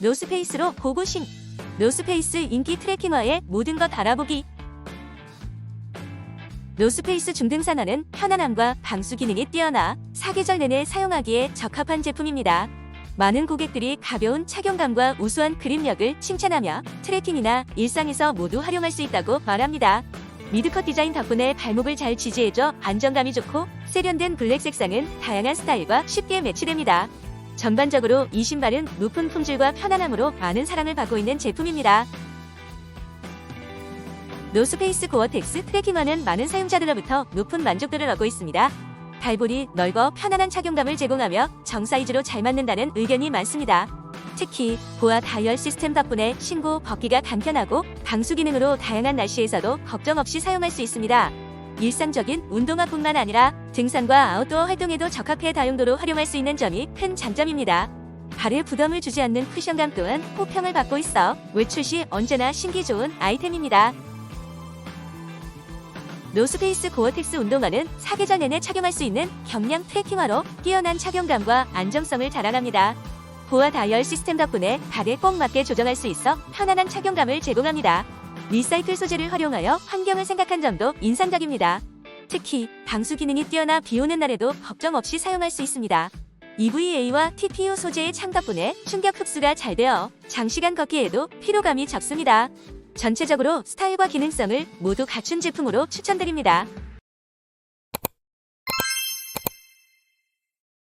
노스페이스로 고고싱. 노스페이스 인기 트레킹화의 모든 것 알아보기. 노스페이스 중등산화는 편안함과 방수 기능이 뛰어나 사계절 내내 사용하기에 적합한 제품입니다. 많은 고객들이 가벼운 착용감과 우수한 그립력을 칭찬하며 트레킹이나 일상에서 모두 활용할 수 있다고 말합니다. 미드컷 디자인 덕분에 발목을 잘 지지해줘 안정감이 좋고 세련된 블랙 색상은 다양한 스타일과 쉽게 매치됩니다. 전반적으로 이 신발은 높은 품질과 편안함으로 많은 사랑을 받고 있는 제품입니다. 노스페이스 고어텍스 트레킹화는 많은 사용자들로부터 높은 만족도를 얻고 있습니다. 발볼이 넓어 편안한 착용감을 제공하며 정 사이즈로 잘 맞는다는 의견이 많습니다. 특히 보아 다이얼 시스템 덕분에 신고 벗기가 간편하고 방수 기능으로 다양한 날씨에서도 걱정 없이 사용할 수 있습니다. 일상적인 운동화뿐만 아니라 등산과 아웃도어 활동에도 적합해 다용도로 활용할 수 있는 점이 큰 장점입니다. 발에 부담을 주지 않는 쿠션감 또한 호평을 받고 있어 외출 시 언제나 신기 좋은 아이템입니다. 노스페이스 고어텍스 운동화는 사계절 내내 착용할 수 있는 경량 트레킹화로 뛰어난 착용감과 안정성을 자랑합니다. 보아 다이얼 시스템 덕분에 발에 꼭 맞게 조정할 수 있어 편안한 착용감을 제공합니다. 리사이클 소재를 활용하여 환경을 생각한 점도 인상적입니다. 특히 방수 기능이 뛰어나 비 오는 날에도 걱정 없이 사용할 수 있습니다. EVA와 TPU 소재의 창 덕분에 충격 흡수가 잘 되어 장시간 걷기에도 피로감이 적습니다. 전체적으로 스타일과 기능성을 모두 갖춘 제품으로 추천드립니다.